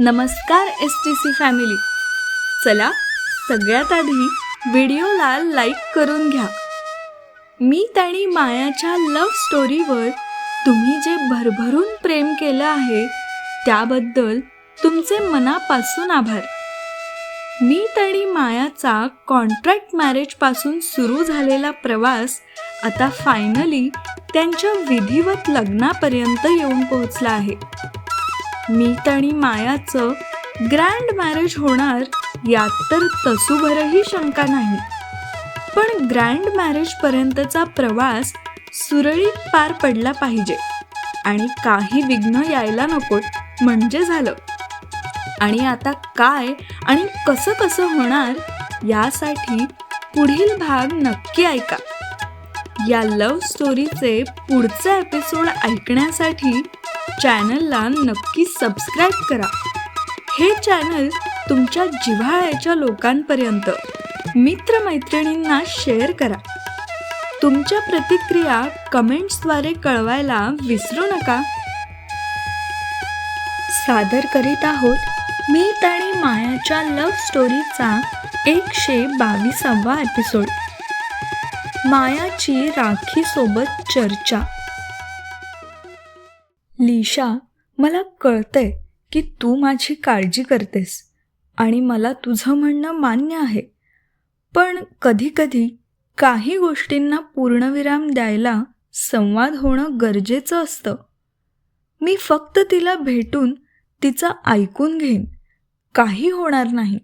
नमस्कार S T C family चला सगळ्यात आधी व्हिडिओला लाईक करून घ्या. मी आणि मायाच्या लव्ह स्टोरीवर तुम्ही जे भरभरून प्रेम केलं आहे त्याबद्दल तुमचे मनापासून आभार. मी आणि मायाचा कॉन्ट्रॅक्ट मॅरेजपासून सुरू झालेला प्रवास आता फायनली त्यांच्या विधिवत लग्नापर्यंत येऊन पोहोचला आहे. मीत आणि मायाचं ग्रँड मॅरेज होणार यात तर तसूभरही शंका नाही. पण ग्रँड मॅरेजपर्यंतचा प्रवास सुरळीत पार पडला पाहिजे आणि काही विघ्न यायला नकोत म्हणजे झालं. आणि आता काय आणि कसं कसं होणार यासाठी पुढील भाग नक्की ऐका. या लव्ह स्टोरीचे पुढचे एपिसोड ऐकण्यासाठी चॅनलला नक्की सबस्क्राईब करा. हे चॅनल तुमच्या जिव्हाळ्याच्या लोकांपर्यंत मित्रमैत्रिणींना शेअर करा. तुमच्या प्रतिक्रिया कमेंट्सद्वारे कळवायला विसरू नका. सादर करीत आहोत मी आणि मायाच्या लव्ह स्टोरीचा एकशे बावीसावा एपिसोड मायाची राखीसोबत चर्चा. लिशा मला कळतंय की तू माझी काळजी करतेस आणि मला तुझं म्हणणं मान्य आहे. पण कधीकधी काही गोष्टींना पूर्णविराम द्यायला संवाद होणं गरजेचं असतं. मी फक्त तिला भेटून तिचं ऐकून घेईन. काही होणार नाही.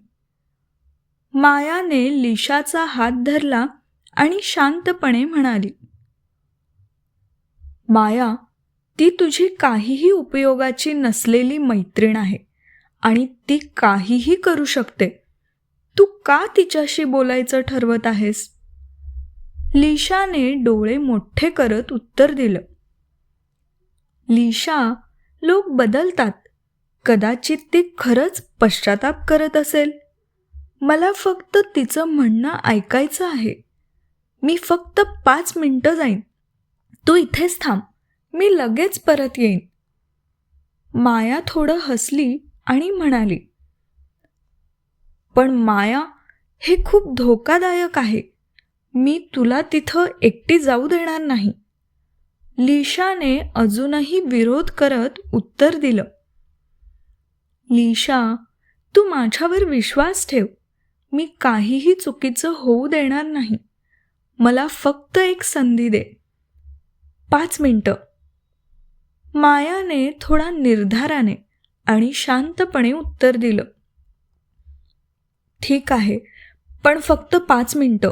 मायाने लिशाचा हात धरला आणि शांतपणे म्हणाली माया ती तुझी काहीही उपयोगाची नसलेली मैत्रीण आहे आणि ती काहीही करू शकते. तू का तिच्याशी बोलायचं ठरवत आहेस? लिशाने डोळे मोठे करत उत्तर दिलं. लिशा लोक बदलतात. कदाचित ती खरंच पश्चाताप करत असेल. मला फक्त तिचं म्हणणं ऐकायचं आहे. मी फक्त पाच मिनटं जाईन. तू इथेच थांब. मी लगेच परत येईन. माया थोडं हसली आणि म्हणाली पण माया हे खूप धोकादायक आहे. मी तुला तिथं एकटी जाऊ देणार नाही. लिशाने अजूनही विरोध करत उत्तर दिलं लिशा तू माझ्यावर विश्वास ठेव. मी काहीही चुकीचं होऊ देणार नाही. मला फक्त एक संधी दे. पाच मिनटं. मायाने थोडा निर्धाराने आणि शांतपणे उत्तर दिलं. ठीक आहे पण फक्त पाच मिनटं.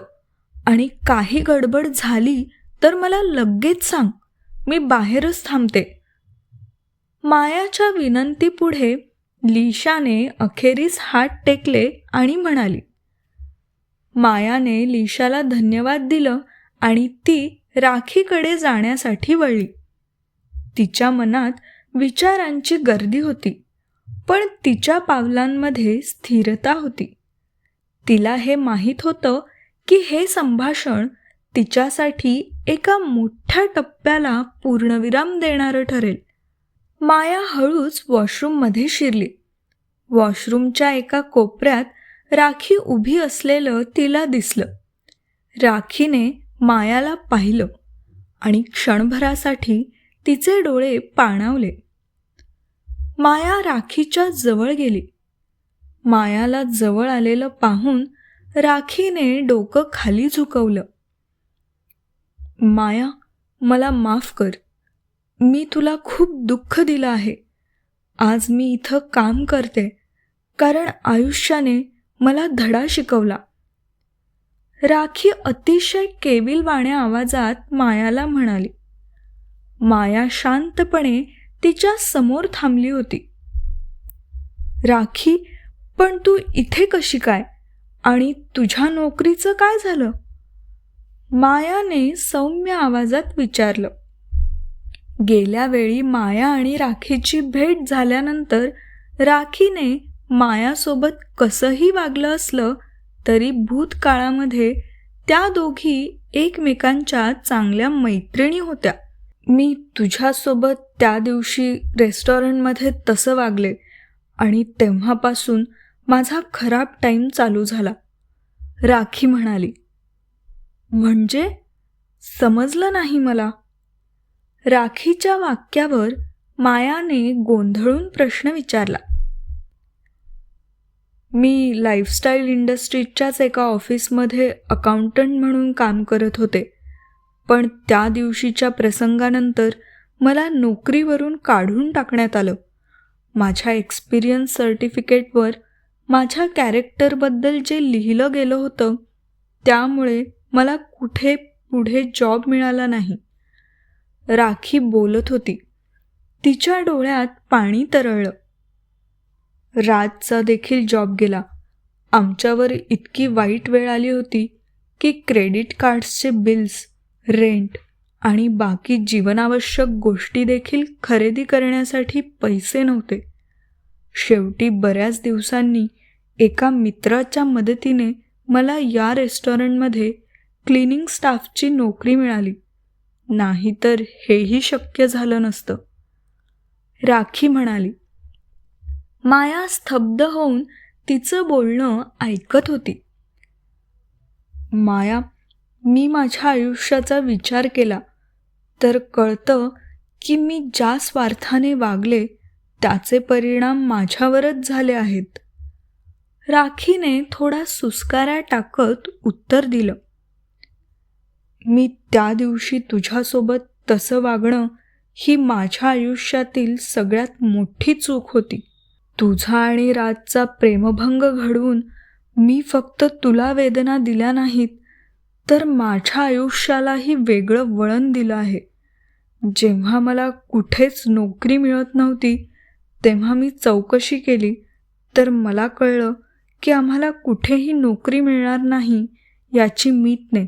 आणि काही गडबड झाली तर मला लगेच सांग. मी बाहेरच थांबते. मायाच्या विनंतीपुढे लिशाने अखेरीस हात टेकले आणि म्हणाली मायाने लिशाला धन्यवाद दिलं आणि ती राखीकडे जाण्यासाठी वळली. तिच्या मनात विचारांची गर्दी होती पण तिच्या पावलांमध्ये स्थिरता होती. तिला हे माहीत होतं की हे संभाषण तिच्यासाठी एका मोठ्या टप्प्याला पूर्णविराम देणारं ठरेल. माया हळूच वॉशरूममध्ये शिरली. वॉशरूमच्या एका कोपऱ्यात राखी उभी असलेलं तिला दिसलं. राखीने मायाला पाहिलं आणि क्षणभरासाठी तिचे डोळे पाणावले. माया राखीच्या जवळ गेली. मायाला जवळ आलेलं पाहून राखीने डोकं खाली झुकवलं. माया मला माफ कर. मी तुला खूप दुःख दिलं आहे. आज मी इथं काम करते. कारण आयुष्याने मला धडा शिकवला. राखी अतिशय केविलवाण्या आवाजात मायाला म्हणाली. माया शांतपणे तिच्या समोर थांबली होती. राखी पण तू इथे कशी काय? आणि तुझ्या नोकरीचं काय झालं? मायाने सौम्य आवाजात विचारलं. गेल्या वेळी माया आणि राखीची भेट झाल्यानंतर राखीने मायासोबत कसंही वागलं असलं तरी भूतकाळामध्ये त्या दोघी एकमेकांच्या चांगल्या मैत्रिणी होत्या. मी तुझ्यासोबत त्या दिवशी रेस्टॉरंटमध्ये तसं वागले आणि तेव्हापासून माझा खराब टाईम चालू झाला. राखी म्हणाली म्हणजे? समजलं नाही मला. राखीच्या वाक्यावर मायाने गोंधळून प्रश्न विचारला मी लाईफस्टाईल इंडस्ट्रीजच्याच एका ऑफिसमध्ये अकाउंटंट म्हणून काम करत होते. पण त्या दिवशीच्या प्रसंगानंतर मला नोकरीवरून काढून टाकण्यात आलं. माझ्या एक्सपिरियन्स सर्टिफिकेटवर माझ्या कॅरेक्टरबद्दल जे लिहिलं गेलं होतं त्यामुळे मला कुठे पुढे जॉब मिळाला नाही. राखी बोलत होती. तिच्या डोळ्यात पाणी तरळलं. राजचा देखील जॉब गेला. आमच्यावर इतकी वाईट वेळ आली होती की क्रेडिट कार्ड्सचे बिल्स रेंट आणि बाकी जीवनावश्यक गोष्टी देखील खरेदी करण्यासाठी पैसे नव्हते. शेवटी बऱ्याच दिवसांनी एका मित्राच्या मदतीने मला या रेस्टॉरंटमध्ये क्लिनिंग स्टाफची नोकरी मिळाली. नाहीतर हेही शक्य झालं नसतं. राखी म्हणाली माया स्तब्ध होऊन तिचं बोलणं ऐकत होती. माया मी माझ्या आयुष्याचा विचार केला तर कळतं की मी ज्या स्वार्थाने वागले त्याचे परिणाम माझ्यावरच झाले आहेत. राखीने थोडा सुस्कारा टाकत उत्तर दिलं. मी त्या दिवशी तुझ्यासोबत तसं वागणं ही माझ्या आयुष्यातील सगळ्यात मोठी चूक होती. तुझा आणि राजचा प्रेमभंग घडवून मी फक्त तुला वेदना दिल्या नाहीत तर माझ्या आयुष्यालाही वेगळं वळण दिलं आहे. जेव्हा मला कुठेच नोकरी मिळत नव्हती तेव्हा मी चौकशी केली. तर मला कळलं की आम्हाला कुठेही नोकरी मिळणार नाही याची मीतने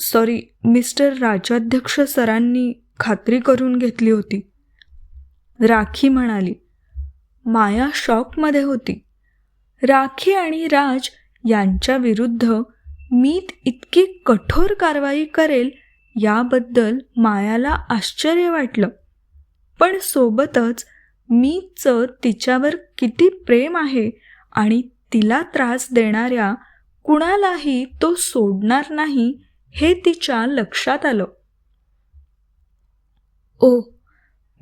सॉरी मिस्टर राजाध्यक्ष सरांनी खात्री करून घेतली होती. राखी म्हणाली माया शॉकमध्ये होती. राखी आणि राज यांच्या विरुद्ध मीत इतकी कठोर कारवाई करेल याबद्दल मायाला आश्चर्य वाटलं. पण सोबतच मीचं तिच्यावर किती प्रेम आहे आणि तिला त्रास देणाऱ्या कुणालाही तो सोडणार नाही हे तिच्या लक्षात आलं. ओ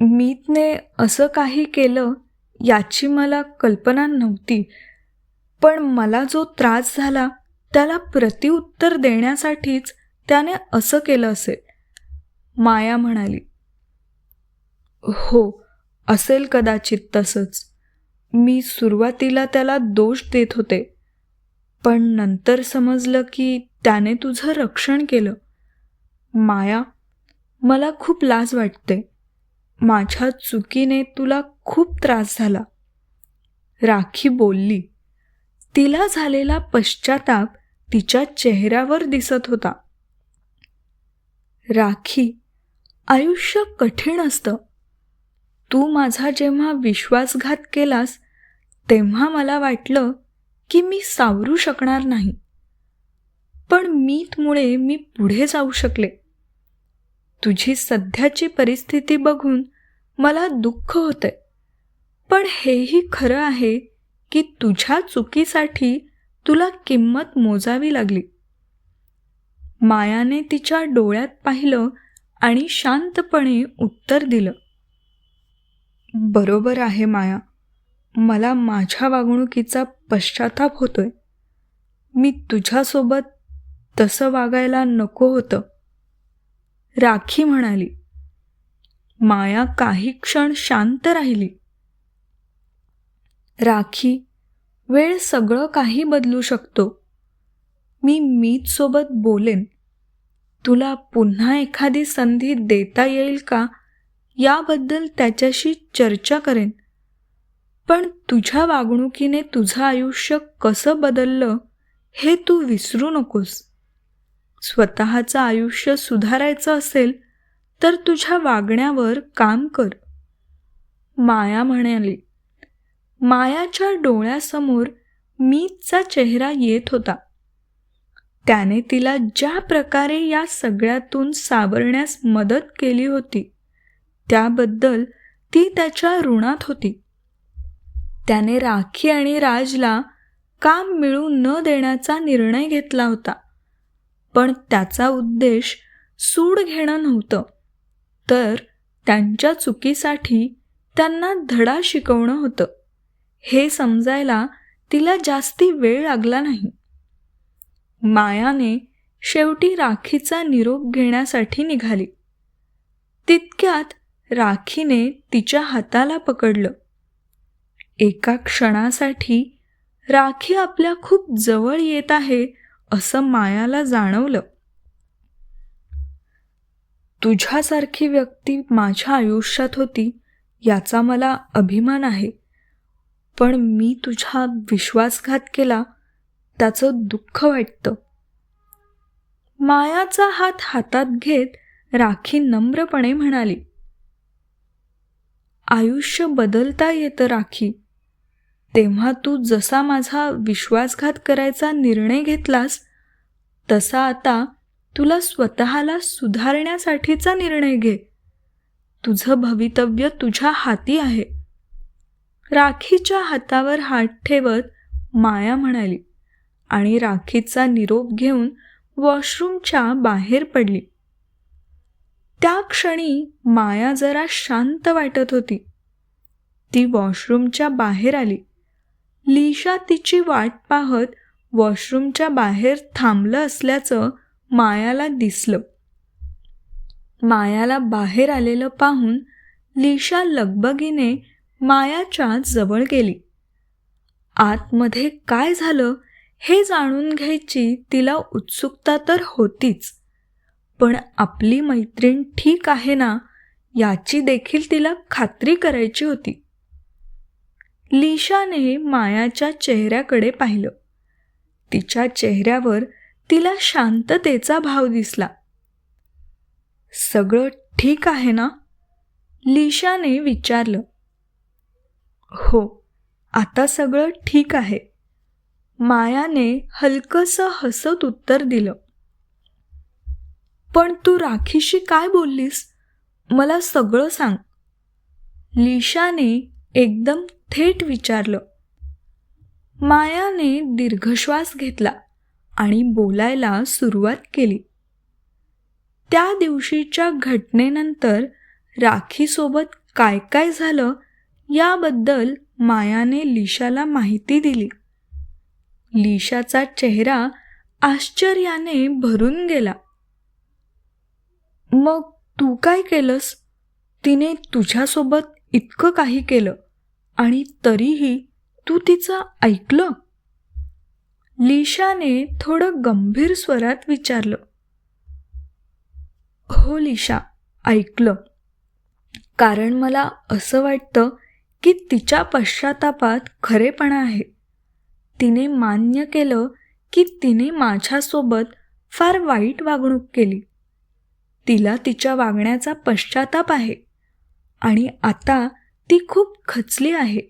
मीतने असं काही केलं याची मला कल्पना नव्हती पण मला जो त्रास झाला त्याला प्रतिउत्तर देण्यासाठीच त्याने असं केलं असेल. माया म्हणाली हो असेल कदाचित तसंच. मी सुरुवातीला त्याला दोष देत होते. पण नंतर समजलं की त्याने तुझं रक्षण केलं. माया मला खूप लाज वाटते. माझ्या चुकीने तुला खूप त्रास झाला. राखी बोलली तिला झालेला पश्चाताप तिच्या चेहऱ्यावर दिसत होता. राखी आयुष्य कठीण असतं. तू माझा जेव्हा विश्वासघात केलास तेव्हा मला वाटलं की मी सावरू शकणार नाही. पण मीतमुळे मी पुढे जाऊ शकले. तुझी सध्याची परिस्थिती बघून मला दुःख होतंय. पण हेही खरं आहे की तुझ्या चुकीसाठी तुला किंमत मोजावी लागली. मायाने तिच्या डोळ्यात पाहिलं आणि शांतपणे उत्तर दिलं. बरोबर आहे माया. मला माझ्या वागणुकीचा पश्चाताप होतोय. मी तुझ्यासोबत तसं वागायला नको होतं. राखी म्हणाली. माया काही क्षण शांत राहिली. राखी वेळ सगळं काही बदलू शकतो. मी मीत सोबत बोलेन. तुला पुन्हा एखादी संधी देता येईल का? याबद्दल त्याच्याशी चर्चा करेन. पण तुझ्या वागणुकीने तुझं आयुष्य कसं बदललं हे तू विसरू नकोस. स्वतःचं आयुष्य सुधारायचं असेल तर तुझ्या वागण्यावर काम कर. माया म्हणाली. मायाच्या डोळ्यासमोर मीचा चेहरा येत होता. त्याने तिला ज्या प्रकारे या सगळ्यातून सावरण्यास मदत केली होती त्याबद्दल ती त्याच्या ऋणात होती. त्याने राखी आणि राजला काम मिळू न देण्याचा निर्णय घेतला होता पण त्याचा उद्देश सूड घेणं नव्हतं. तर त्यांच्या चुकीसाठी त्यांना धडा शिकवणं होतं. हे समजायला तिला जास्ती वेळ लागला नाही. मायाने शेवटी राखीचा निरोप घेण्यासाठी निघाली. तितक्यात राखीने तिच्या हाताला पकडलं. एका क्षणासाठी राखी आपल्या खूप जवळ येत आहे असं मायाला जाणवलं. तुझ्यासारखी व्यक्ती माझ्या आयुष्यात होती याचा मला अभिमान आहे. पण मी तुझा विश्वासघात केला त्याचं दुःख वाटतं. मायाचा हात हातात घेत राखी नम्रपणे म्हणाली आयुष्य बदलता येतं राखी. तेव्हा तू जसा माझा विश्वासघात करायचा निर्णय घेतलास तसा आता तुला स्वतःला सुधारण्यासाठीचा निर्णय घे. तुझं भवितव्य तुझ्या हाती आहे. राखीच्या हातावर हात ठेवत माया म्हणाली आणि राखीचा निरोप घेऊन वॉशरूमच्या बाहेर पडली. त्या क्षणी माया जरा शांत वाटत होती. ती वॉशरूमच्या बाहेर आली. लिशा तिची वाट पाहत वॉशरूमच्या बाहेर थांबलं असल्याचं मायाला दिसलं. मायाला बाहेर आलेलं पाहून लिशा लगबगीने मायाच्या जवळ गेली. आतमध्ये काय झालं हे जाणून घ्यायची तिला उत्सुकता तर होतीच. पण आपली मैत्रीण ठीक आहे ना याची देखील तिला खात्री करायची होती. लिशाने मायाच्या चेहऱ्याकडे पाहिलं. तिच्या चेहऱ्यावर तिला शांततेचा भाव दिसला. सगळं ठीक आहे ना? लिशाने विचारलं. हो आता सगळं ठीक आहे. मायाने हलकंसं हसत उत्तर दिलं. पण तू राखीशी काय बोललीस? मला सगळं सांग. लिशाने एकदम थेट विचारलं. मायाने दीर्घश्वास घेतला आणि बोलायला सुरुवात केली. त्या दिवशीच्या घटनेनंतर राखीसोबत काय काय झालं याबद्दल मायाने लिशाला माहिती दिली. लिशाचा चेहरा आश्चर्याने भरून गेला. मग तू काय केलंस? तिने तुझ्यासोबत इतकं काही केलं आणि तरीही तू तिचं ऐकलं? लिशाने थोडं गंभीर स्वरात विचारलं. हो लिशा ऐकलं. कारण मला असं वाटतं की तिच्या पश्चातापात खरेपणा आहे. तिने मान्य केलं की तिने माझ्यासोबत फार वाईट वागणूक केली. तिला तिच्या वागण्याचा पश्चाताप आहे आणि आता ती खूप खचली आहे.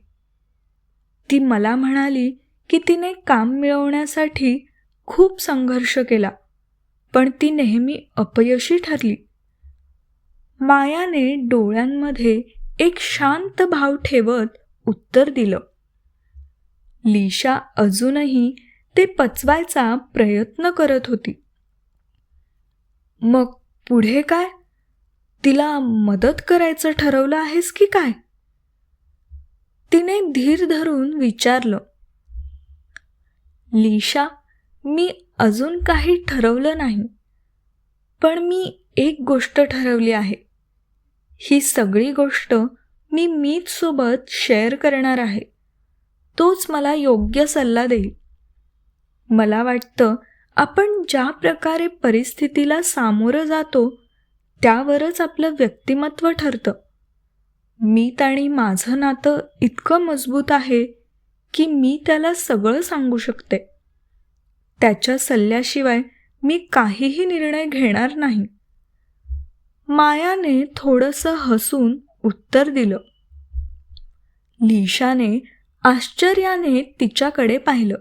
ती मला म्हणाली की तिने काम मिळवण्यासाठी खूप संघर्ष केला पण ती नेहमी अपयशी ठरली. मायाने डोळ्यांमध्ये एक शांत भाव ठेवत उत्तर दिलं. लिशा अजूनही ते पचवायचा प्रयत्न करत होती. मग पुढे काय? तिला मदत करायचं ठरवलं आहेस की काय? तिने धीर धरून विचारलं. लिशा मी अजून काही ठरवलं नाही पण मी एक गोष्ट ठरवली आहे. ही सगळी गोष्ट मी मीच सोबत शेअर करणार आहे. तोच मला योग्य सल्ला देईल. मला वाटतं आपण ज्या प्रकारे परिस्थितीला सामोरं जातो त्यावरच आपलं व्यक्तिमत्व ठरतं. मीत आणि माझं नातं इतकं मजबूत आहे की मी त्याला सगळं सांगू शकते. त्याच्या सल्ल्याशिवाय मी काहीही निर्णय घेणार नाही. मायाने थोडंसं हसून उत्तर दिलं. लिशाने आश्चर्याने तिच्याकडे पाहिलं.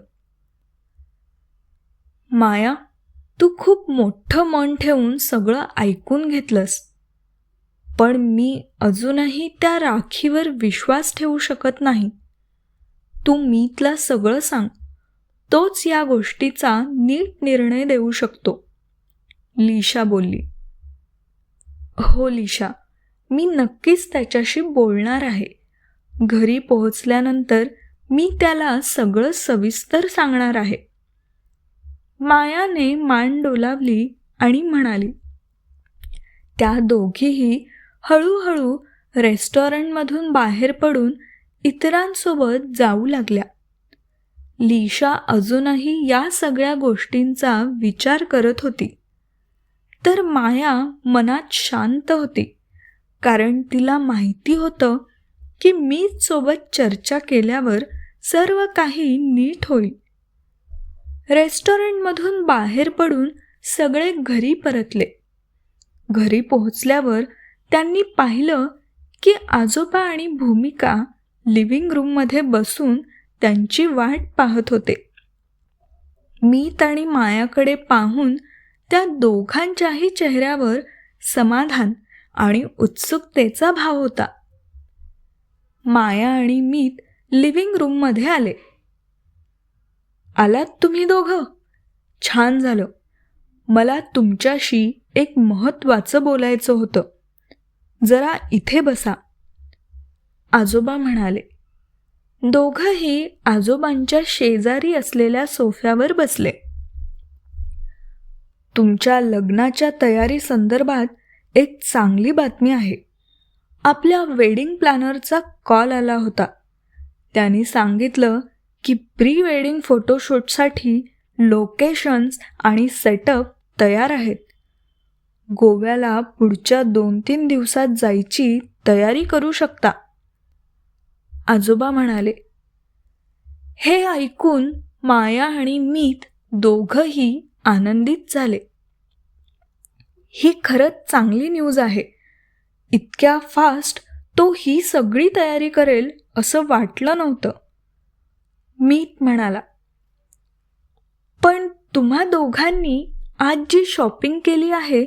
माया तू खूप मोठं मन ठेवून सगळं ऐकून घेतलंस. पण मी अजूनही त्या राखीवर विश्वास ठेवू शकत नाही. तू मीतला सगळं सांग. तोच या गोष्टीचा नीट निर्णय देऊ शकतो. लिशा बोलली. हो लिशा. मी नक्कीच त्याच्याशी बोलणार आहे. घरी पोहोचल्यानंतर मी त्याला सगळं सविस्तर सांगणार आहे. मायाने मान डोलावली आणि म्हणाली त्या दोघीही हळूहळू रेस्टॉरंटमधून बाहेर पडून इतरांसोबत जाऊ लागल्या. लिशा अजूनही या सगळ्या गोष्टींचा विचार करत होती. तर माया मनात शांत होती. कारण तिला माहिती होतं की मीच सोबत चर्चा केल्यावर सर्व काही नीट होईल. रेस्टॉरंटमधून बाहेर पडून सगळे घरी परतले. घरी पोहोचल्यावर त्यांनी पाहिलं की आजोबा आणि भूमिका लिव्हिंग रूममध्ये बसून त्यांची वाट पाहत होते. मीत आणि मायाकडे पाहून त्या दोघांच्याही चेहऱ्यावर समाधान आणि उत्सुकतेचा भाव होता. माया आणि मीत लिव्हिंग रूममध्ये आले. आलात तुम्ही दोघं? छान झालं. मला तुमच्याशी एक महत्त्वाचं बोलायचं होतं. जरा इथे बसा. आजोबा म्हणाले. दोघंही आजोबांच्या शेजारी असलेल्या सोफ्यावर बसले. तुमच्या लग्नाच्या तयारी संदर्भात एक चांगली बातमी आहे. आपल्या वेडिंग प्लॅनरचा कॉल आला होता. त्यांनी सांगितलं की प्री वेडिंग फोटोशूटसाठी लोकेशन्स आणि सेटअप तयार आहेत. गोव्याला पुढच्या दोन तीन दिवसात जायची तयारी करू शकता. आजोबा म्हणाले हे ऐकून माया आणि मीत दोघंही आनंदित झाले. ही खरंच चांगली न्यूज आहे. इतक्या फास्ट तो ही सगळी तयारी करेल असं वाटलं नव्हतं. मीत म्हणाला पण तुम्हा दोघांनी आज जी शॉपिंग केली आहे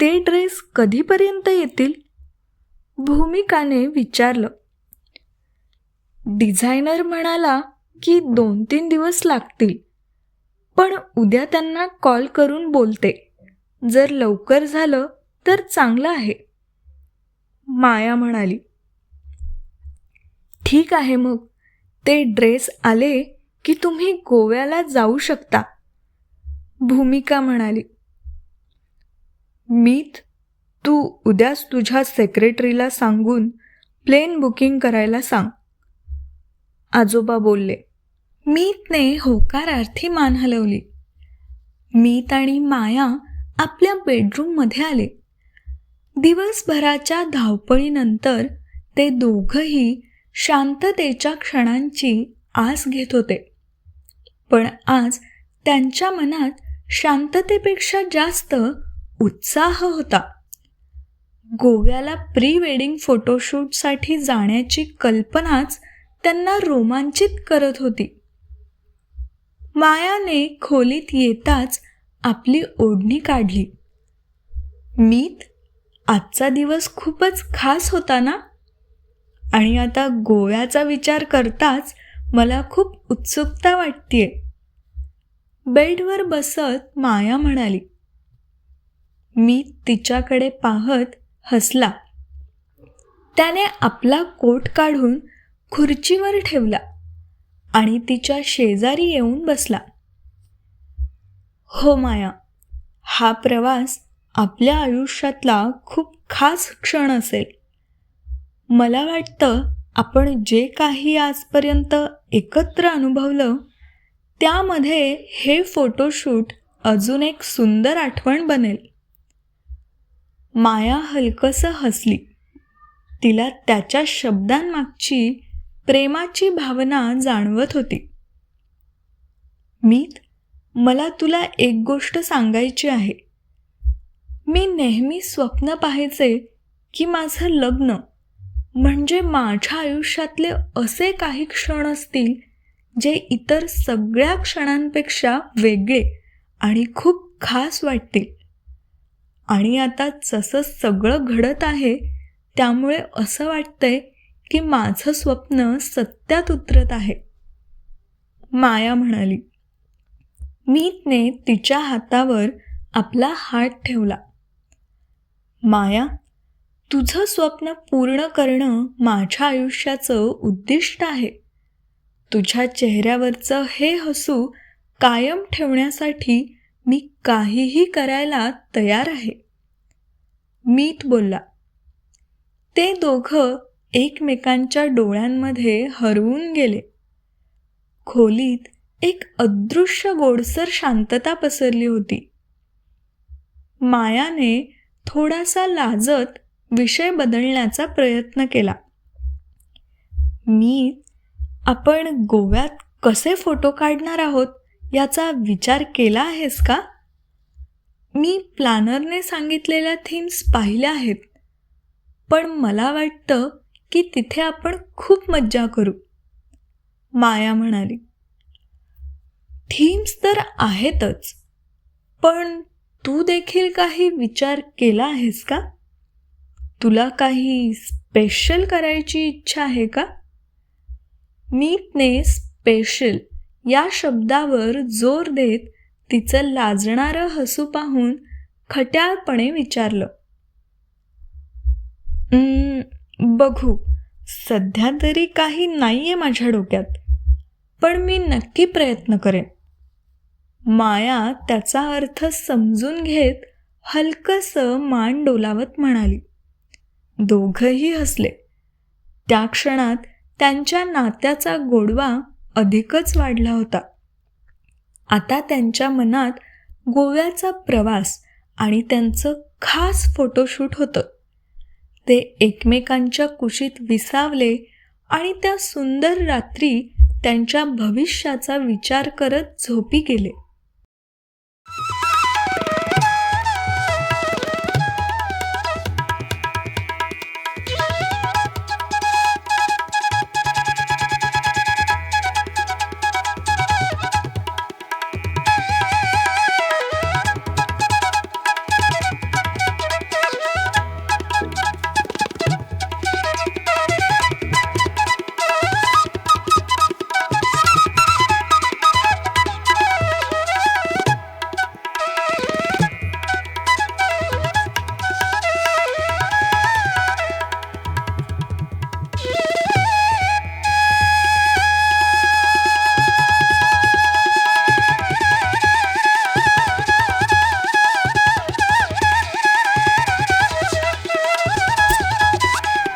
ते ड्रेस कधीपर्यंत येतील? भूमिकाने विचारलं. डिझायनर म्हणाला की दोन तीन दिवस लागतील पण उद्या त्यांना कॉल करून बोलते. जर लवकर झालं तर चांगलं आहे. माया म्हणाली. ठीक आहे मग. ते ड्रेस आले की तुम्ही गोव्याला जाऊ शकता. भूमिका म्हणाली. मीत तू उद्याच तुझ्या सेक्रेटरीला सांगून प्लेन बुकिंग करायला सांग. आजोबा बोलले. मीतने होकारार्थी मान हलवली. मीत आणि माया आपल्या बेडरूममध्ये आले. दिवसभराच्या धावपळीनंतर ते दोघंही शांततेच्या क्षणांची आस घेत होते. पण आज त्यांच्या मनात शांततेपेक्षा जास्त उत्साह होता. गोव्याला प्री वेडिंग फोटोशूटसाठी जाण्याची कल्पनाच त्यांना रोमांचित करत होती. मायाने खोलीत येताच आपली ओढणी काढली. मीत आजचा दिवस खूपच खास होता ना? आणि आता गोव्याचा विचार करताच मला खूप उत्सुकता वाटतीये. बेडवर बसत माया म्हणाली. मी तिच्याकडे पाहत हसला. त्याने आपला कोट काढून खुर्चीवर ठेवला आणि तिच्या शेजारी येऊन बसला. हो माया. हा प्रवास आपल्या आयुष्यातला खूप खास क्षण असेल. मला वाटतं आपण जे काही आजपर्यंत एकत्र अनुभवलं त्यामध्ये हे फोटोशूट अजून एक सुंदर आठवण बनेल. माया हलकसं हसली. तिला त्याच्या शब्दांमागची प्रेमाची भावना जाणवत होती. मीत मला तुला एक गोष्ट सांगायची आहे. मी नेहमी स्वप्न पाहायचे की माझं लग्न म्हणजे माझ्या आयुष्यातले असे काही क्षण असतील जे इतर सगळ्या क्षणांपेक्षा वेगळे आणि खूप खास वाटतील. आणि आता जसं सगळं घडत आहे त्यामुळे असं वाटतंय की माझं स्वप्न सत्यात उतरत आहे. माया म्हणाली. मीतने तिच्या हातावर आपला हात ठेवला. माया तुझं स्वप्न पूर्ण करणं माझ्या आयुष्याचं उद्दिष्ट आहे. तुझ्या चेहऱ्यावरचं हे हसू कायम ठेवण्यासाठी मी काहीही करायला तयार आहे. मीत बोलला. ते दोघं एकमेकांच्या डोळ्यांमध्ये हरवून गेले. खोलीत एक अदृश्य गोडसर शांतता पसरली होती. मायाने थोडासा लाजत विषय बदलण्याचा प्रयत्न केला. मी आपण गोव्यात कसे फोटो काढणार आहोत? याचा विचार केला आहेस का? मी प्लॅनरने सांगितलेल्या थीम्स पाहिल्या आहेत. पण मला वाटतं की तिथे आपण खूप मज्जा करू. माया म्हणाली. थीम्स तर आहेतच. पण तू देखील काही विचार केला आहेस का? तुला काही स्पेशल करायची इच्छा आहे का? नीटने स्पेशल या शब्दावर जोर देत तिचं लाजणारं हसू पाहून खट्याळपणे विचारलं. बघू. सध्या तरी काही नाही आहे माझ्या डोक्यात. पण मी नक्की प्रयत्न करेन. माया त्याचा अर्थ समजून घेत हलकसं मान डोलावत म्हणाली. दोघंही हसले. त्या क्षणात त्यांच्या नात्याचा गोडवा अधिकच वाढला होता. आता त्यांच्या मनात गोव्याचा प्रवास आणि त्यांचं खास फोटोशूट होतं. ते एकमेकांच्या कुशीत विसावले आणि त्या सुंदर रात्री त्यांच्या भविष्याचा विचार करत झोपी गेले.